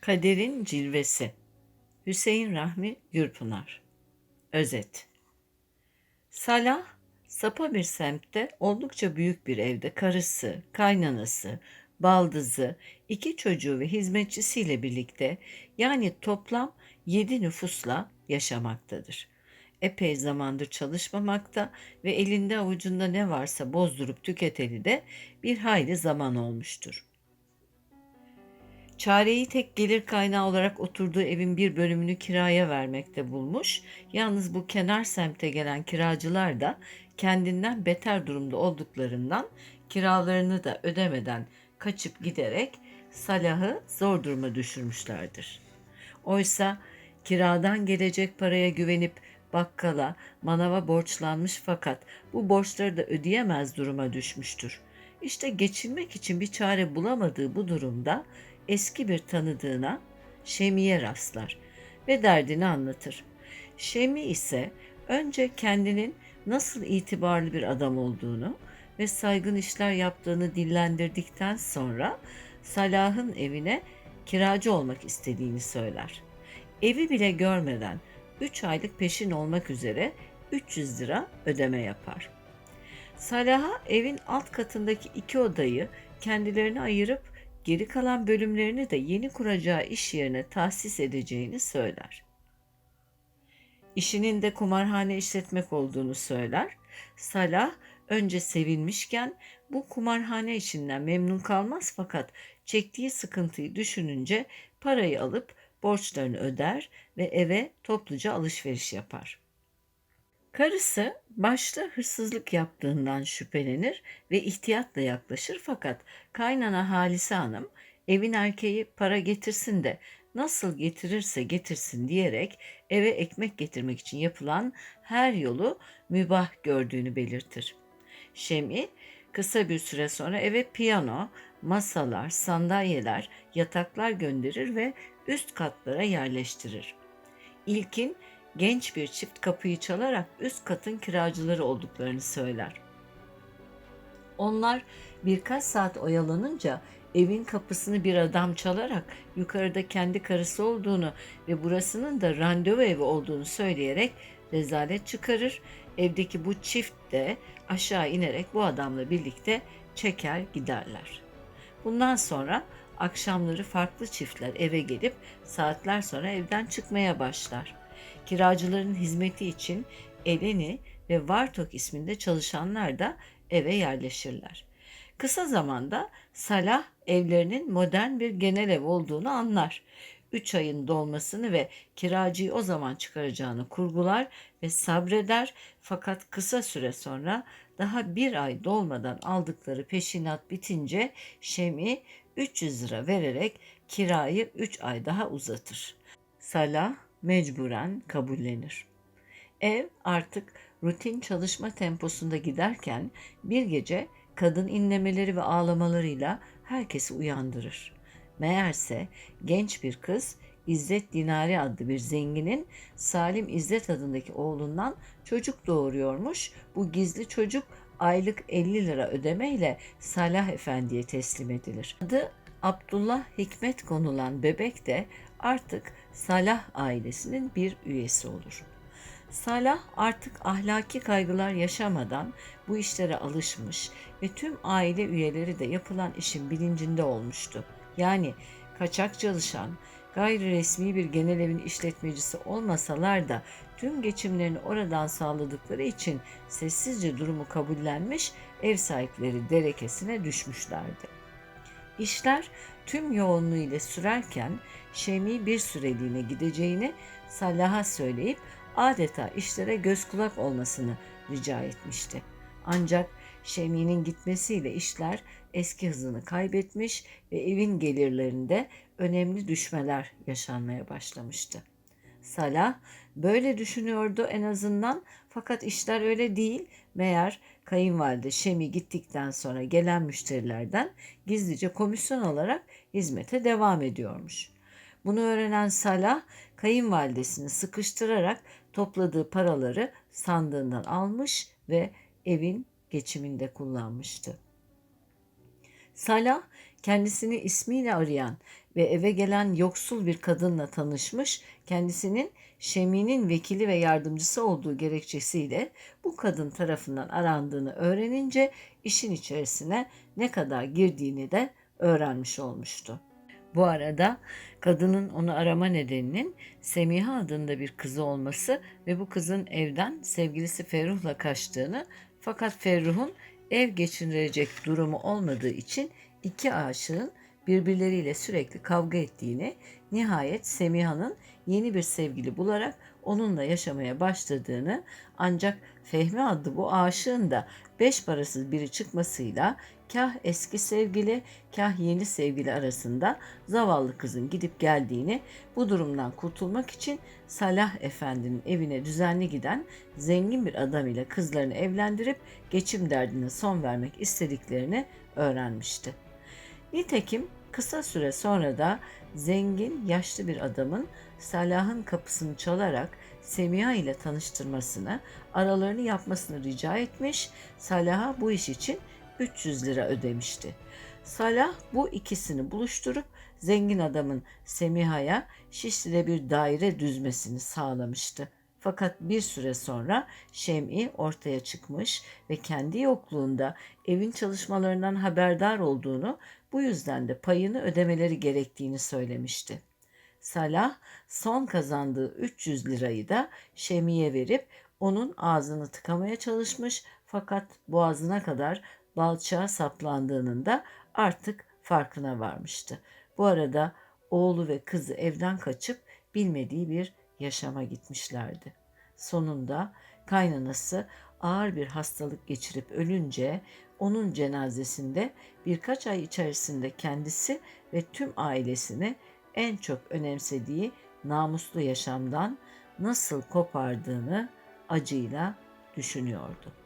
Kaderin Cilvesi Hüseyin Rahmi Gürpınar Özet Salah, sapa bir semtte oldukça büyük bir evde karısı, kaynanası, baldızı, iki çocuğu ve hizmetçisiyle birlikte yani toplam yedi nüfusla yaşamaktadır. Epey zamandır çalışmamakta ve elinde avucunda ne varsa bozdurup tüketeli de bir hayli zaman olmuştur. Çareyi tek gelir kaynağı olarak oturduğu evin bir bölümünü kiraya vermekte bulmuş. Yalnız bu kenar semte gelen kiracılar da kendinden beter durumda olduklarından kiralarını da ödemeden kaçıp giderek Salah'ı zor duruma düşürmüşlerdir. Oysa kiradan gelecek paraya güvenip bakkala, manava borçlanmış fakat bu borçları da ödeyemez duruma düşmüştür. İşte geçinmek için bir çare bulamadığı bu durumda eski bir tanıdığına Şemi'ye rastlar ve derdini anlatır. Şemi ise önce kendinin nasıl itibarlı bir adam olduğunu ve saygın işler yaptığını dillendirdikten sonra Salah'ın evine kiracı olmak istediğini söyler. Evi bile görmeden 3 aylık peşin olmak üzere 300 lira ödeme yapar. Salah'a evin alt katındaki iki odayı kendilerine ayırıp geri kalan bölümlerini de yeni kuracağı iş yerine tahsis edeceğini söyler. İşinin de kumarhane işletmek olduğunu söyler. Salah önce sevinmişken bu kumarhane işinden memnun kalmaz fakat çektiği sıkıntıyı düşününce parayı alıp borçlarını öder ve eve topluca alışveriş yapar. Karısı başta hırsızlık yaptığından şüphelenir ve ihtiyatla yaklaşır fakat kaynana Halise Hanım evin erkeği para getirsin de nasıl getirirse getirsin diyerek eve ekmek getirmek için yapılan her yolu mübah gördüğünü belirtir. Şemi kısa bir süre sonra eve piyano, masalar, sandalyeler, yataklar gönderir ve üst katlara yerleştirir. İlkin genç bir çift kapıyı çalarak üst katın kiracıları olduklarını söyler. Onlar birkaç saat oyalanınca evin kapısını bir adam çalarak yukarıda kendi karısı olduğunu ve burasının da randevu evi olduğunu söyleyerek rezalet çıkarır. Evdeki bu çift de aşağı inerek bu adamla birlikte çeker giderler. Bundan sonra akşamları farklı çiftler eve gelip saatler sonra evden çıkmaya başlar. Kiracıların hizmeti için Eleni ve Vartok isminde çalışanlar da eve yerleşirler. Kısa zamanda Salah evlerinin modern bir genel ev olduğunu anlar. Üç ayın dolmasını ve kiracıyı o zaman çıkaracağını kurgular ve sabreder fakat kısa süre sonra daha bir ay dolmadan aldıkları peşinat bitince Şemi 300 lira vererek kirayı 3 ay daha uzatır. Salah mecburen kabullenir. Ev artık rutin çalışma temposunda giderken bir gece kadın inlemeleri ve ağlamalarıyla herkesi uyandırır. Meğerse genç bir kız İzzet Dinari adlı bir zenginin Salim İzzet adındaki oğlundan çocuk doğuruyormuş. Bu gizli çocuk aylık 50 lira ödemeyle Salah Efendi'ye teslim edilir. Adı Abdullah Hikmet konulan bebek de artık Salah ailesinin bir üyesi olur. Salah artık ahlaki kaygılar yaşamadan bu işlere alışmış ve tüm aile üyeleri de yapılan işin bilincinde olmuştu. Yani kaçak çalışan, gayri resmi bir genel evin işletmecisi olmasalar da tüm geçimlerini oradan sağladıkları için sessizce durumu kabullenmiş ev sahipleri derekesine düşmüşlerdi. İşler tüm yoğunluğuyla sürerken Şemi bir süreliğine gideceğini Salah'a söyleyip adeta işlere göz kulak olmasını rica etmişti. Ancak Şemi'nin gitmesiyle işler eski hızını kaybetmiş ve evin gelirlerinde önemli düşmeler yaşanmaya başlamıştı. Salah böyle düşünüyordu en azından fakat işler öyle değil. Meğer kayınvalide Şemi gittikten sonra gelen müşterilerden gizlice komisyon alarak hizmete devam ediyormuş. Bunu öğrenen Salah kayınvalidesini sıkıştırarak topladığı paraları sandığından almış ve evin geçiminde kullanmıştı. Salah kendisini ismiyle arayan ve eve gelen yoksul bir kadınla tanışmış, kendisinin Şemi'nin vekili ve yardımcısı olduğu gerekçesiyle bu kadın tarafından arandığını öğrenince işin içerisine ne kadar girdiğini de öğrenmiş olmuştu. Bu arada kadının onu arama nedeninin Semiha adında bir kızı olması ve bu kızın evden sevgilisi Ferruh'la kaçtığını fakat Ferruh'un ev geçindirecek durumu olmadığı için iki aşığın birbirleriyle sürekli kavga ettiğini, nihayet Semiha'nın yeni bir sevgili bularak onunla yaşamaya başladığını ancak Fehmi adlı bu aşığın da beş parasız biri çıkmasıyla kah eski sevgili kah yeni sevgili arasında zavallı kızın gidip geldiğini bu durumdan kurtulmak için Salah Efendi'nin evine düzenli giden zengin bir adam ile kızlarını evlendirip geçim derdine son vermek istediklerini öğrenmişti. Nitekim kısa süre sonra da zengin yaşlı bir adamın Salah'ın kapısını çalarak Semiha ile tanıştırmasını, aralarını yapmasını rica etmiş. Salah'a bu iş için 300 lira ödemişti. Salah bu ikisini buluşturup zengin adamın Semiha'ya Şişli'de bir daire düzmesini sağlamıştı. Fakat bir süre sonra Şem'i ortaya çıkmış ve kendi yokluğunda evin çalışmalarından haberdar olduğunu, bu yüzden de payını ödemeleri gerektiğini söylemişti. Salah son kazandığı 300 lirayı da Şemi'ye verip onun ağzını tıkamaya çalışmış fakat boğazına kadar balçağa saplandığının da artık farkına varmıştı. Bu arada oğlu ve kızı evden kaçıp bilmediği bir yaşama gitmişlerdi. Sonunda kaynanası ağır bir hastalık geçirip ölünce onun cenazesinde birkaç ay içerisinde kendisi ve tüm ailesini en çok önemsediği namuslu yaşamdan nasıl kopardığını acıyla düşünüyordu.